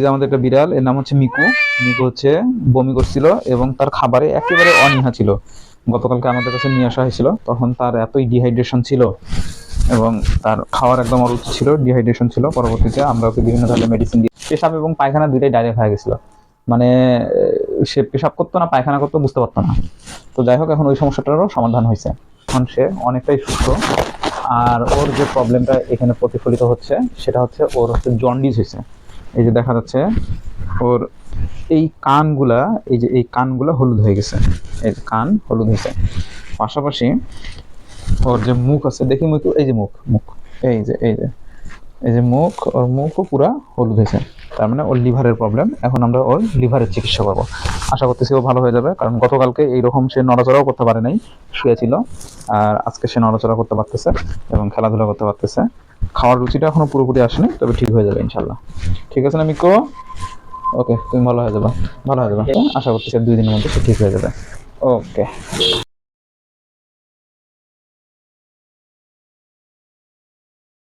যে আমাদের একটা বিড়াল, এর নাম হচ্ছে মিকু। মিকু হচ্ছে বমি করছিল এবং তার খাবারে একেবারে অনীহা ছিল। গতকালকে আমাদের কাছে নিয়ে আসা হয়েছিল, তখন তার এতই ডিহাইড্রেশন ছিল এবং তার খাওয়ার একদম অরুচি ছিল ডিহাইড্রেশন ছিল। পরবর্তীতে আমরা ওকে বিভিন্ন ধরনের মেডিসিন দিয়ে পেশাব এবং পায়খানা দুইটাই ডাইরেক্ট হয়ে গেছিল। মানে সে পেশাব করতো না, পায়খানা করতো, বুঝতে পারতো না। তো যাই হোক, এখন ওই সমস্যাটারও সমাধান হয়েছে। এখন সে অনেকটাই সুস্থ। আর ওর যে প্রবলেমটা এখানে প্রতিফলিত হচ্ছে, সেটা হচ্ছে ওর হচ্ছে জন্ডিস হয়েছে। এই যে দেখা যাচ্ছে, ওর এই কানগুলা, এই যে এই কানগুলা হলুদ হয়ে গেছে। এই যে কান হলুদ হয়েছে। পাশাপাশি ওর যে মুখ আছে, দেখি মুখ, এই যে মুখ মুখ, এই যে এই যে এই যে মুখ, ওর মুখও পুরা হলুদ হয়েছে। তার মানে ওর লিভারের প্রবলেম এখন আমরা ওর লিভারের চিকিৎসা করব। আশা করতেছি ও ভালো হয়ে যাবে, কারণ গতকালকে এইরকম সে নড়াচড়াও করতে পারে নাই শুয়েছিল আর আজকে সে নড়াচড়া করতে পারতেছে এবং খেলাধুলা করতে পারতেছে। খাওয়ার রুচিটা এখনও পুরোপুরি আসেনি তবে ঠিক হয়ে যাবে ইনশাল্লাহ ঠিক আছে না মিকো? ওকে তুমি ভালো হয়ে যাবে ভালো হয়ে যাবে। আশা করতেছি দুই দিনের মধ্যে ঠিক হয়ে যাবে। ওকে।